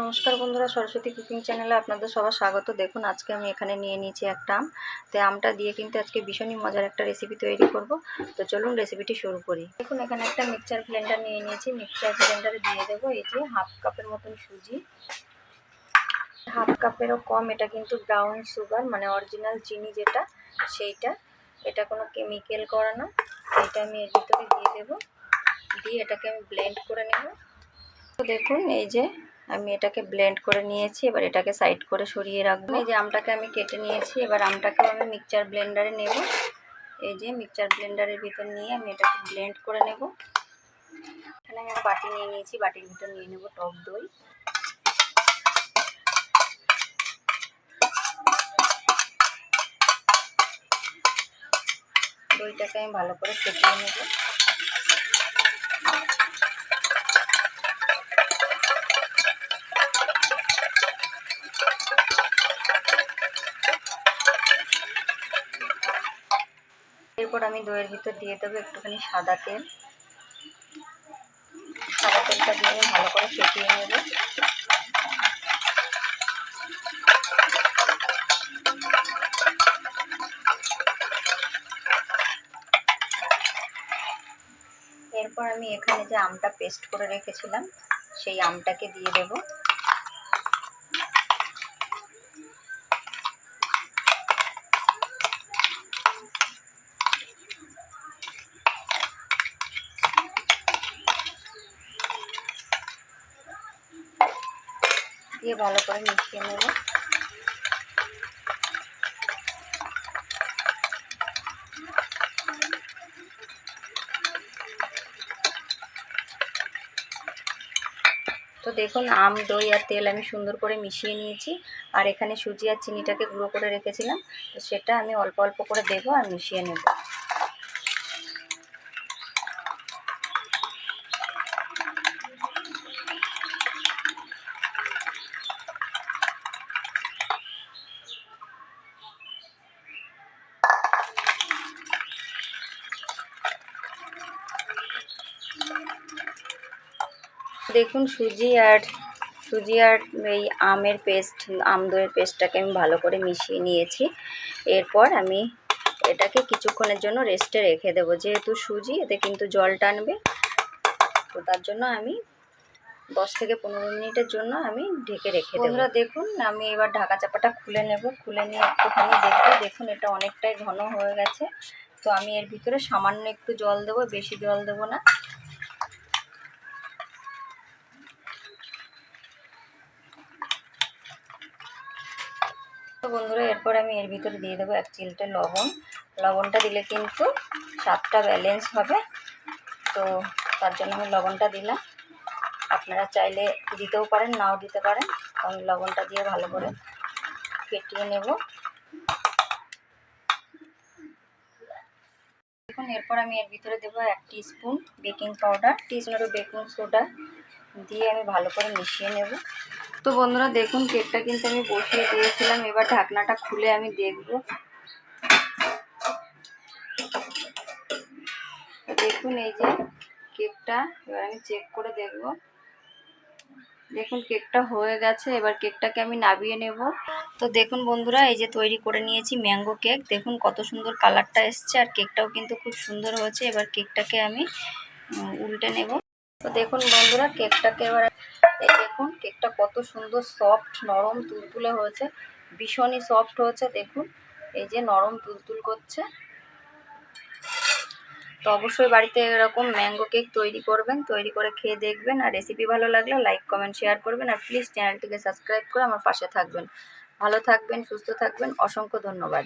নমস্কার বন্ধুরা, সরস্বতী কুকিং চ্যানেলে আপনাদের সবার স্বাগত। দেখুন, আজকে আমি এখানে নিয়ে নিয়েছি একটা আম। তো আমটা দিয়ে কিন্তু আজকে ভীষণই মজার একটা রেসিপি তৈরি করব। তো চলুন রেসিপিটি শুরু করি। দেখুন, এখানে একটা মিক্সচার ব্লেন্ডার নিয়ে নিয়েছি। মিক্সচার ব্লেন্ডারে দিয়ে দেবো এই যে হাফ কাপের মতন সুজি। হাফ কাপেরও কম, এটা কিন্তু ব্রাউন সুগার মানে অরিজিনাল চিনি যেটা, সেইটা। এটা কোনো কেমিক্যাল করা না। এটা আমি এর ভিতরে দিয়ে দেবো। দিয়ে এটাকে আমি ব্লেন্ড করে নেব। তো দেখুন, এই যে আমি এটাকে ব্লেন্ড করে নিয়েছি, এবার এটাকে সাইড করে সরিয়ে রাখব। এই যে আমটাকে আমি কেটে নিয়েছি, এবার আমটাকেও আমি মিক্সচার ব্লেন্ডারে নেব। এই যে মিক্সচার ব্লেন্ডারের ভিতর নিয়ে আমি এটাকে ব্লেন্ড করে নেব। এখানে আমি বাটি নিয়ে নিয়েছি, বাটির ভিতর নিয়ে নেব টক দই। দইটাকে আমি ভালো করে ফেটিয়ে নেব। এরপর আমি দইয়ের ভিতর দিয়ে দেবো একটুখানি সাদা তেল। সাদা তেলটা দিয়ে ভালো করে ফেটিয়ে নেব। এরপর আমি এখানে যে আমটা পেস্ট করে রেখেছিলাম, সেই আমটাকে দিয়ে দেব। দিয়ে ভালো করে মিশিয়ে নেব। তো দেখুন, আম, দই আর তেল আমি সুন্দর করে মিশিয়ে নিয়েছি। আর এখানে সুজি আর চিনিটাকে গুঁড়ো করে রেখেছিলাম, তো সেটা আমি অল্প অল্প করে দেবো আর মিশিয়ে নেব। দেখুন সুজি আর সুজি আর এই আমের পেস্ট, আম দইয়ের পেস্টটাকে আমি ভালো করে মিশিয়ে নিয়েছি। এরপর আমি এটাকে কিছুক্ষণের জন্য রেস্টে রেখে দেবো। যেহেতু সুজি, এতে কিন্তু জল টানবে। তো তার জন্য আমি দশ থেকে পনেরো মিনিটের জন্য আমি ঢেকে রেখে বন্ধুরা, দেখুন, আমি এবার ঢাকা চাপাটা খুলে নেব। খুলে নিয়ে একটুখানি দেখব। দেখুন, এটা অনেকটাই ঘন হয়ে গেছে। তো আমি এর ভিতরে সামান্য একটু জল দেবো, বেশি জল দেবো না। তো বন্ধুরা, এরপর আমি এর ভিতরে দিয়ে দেবো এক চিলটে লবণ। লবণটা দিলে কিন্তু স্বাদটা ব্যালেন্স হবে। তো তার জন্য আমি লবণটা দিলাম। আপনারা চাইলে দিতেও পারেন, নাও দিতে পারেন। আমি লবণটা দিয়ে ভালো করে ফেটিয়ে নেব। দেখুন, এরপর আমি এর ভিতরে দেবো এক স্পুন বেকিং পাউডার টিস্পুনেরও বেকিং সোডা দিয়ে আমি ভালো করে মিশিয়ে নেব। তো বন্ধুরা, দেখুন, কেকটা কিন্তু আমি বসিয়ে দিয়েছিলাম। এবার ঢাকনাটা খুলে আমি দেখব। দেখুন, এই যে কেকটা, এবার আমি চেক করে দেখব। দেখুন, কেকটা হয়ে গেছে। এবার কেকটাকে আমি নাবিয়ে নেব। তো দেখুন, বন্ধুরা, এই যে তৈরি করে নিয়েছি ম্যাঙ্গো কেক। দেখুন, কত সুন্দর কালারটা এসছে, আর কেকটাও কিন্তু খুব সুন্দর হয়েছে। এবার কেকটাকে আমি উল্টে নেব। তো দেখুন বন্ধুরা কেকটাকে এবার এই দেখুন কেকটা কত সুন্দর সফট নরম তুলতুলে হয়েছে। ভীষণই সফট হয়েছে, দেখুন। এই যে নরম তুলতুল করছে। তো অবশ্যই বাড়িতে এরকম ম্যাঙ্গো কেক তৈরি করবেন, তৈরি করে খেয়ে দেখবেন। আর রেসিপি ভালো লাগলে লাইক কমেন্ট শেয়ার করবেন। আর প্লিজ চ্যানেলটিকে সাবস্ক্রাইব করে আমার পাশে থাকবেন। ভালো থাকবেন, সুস্থ থাকবেন। অসংখ্য ধন্যবাদ।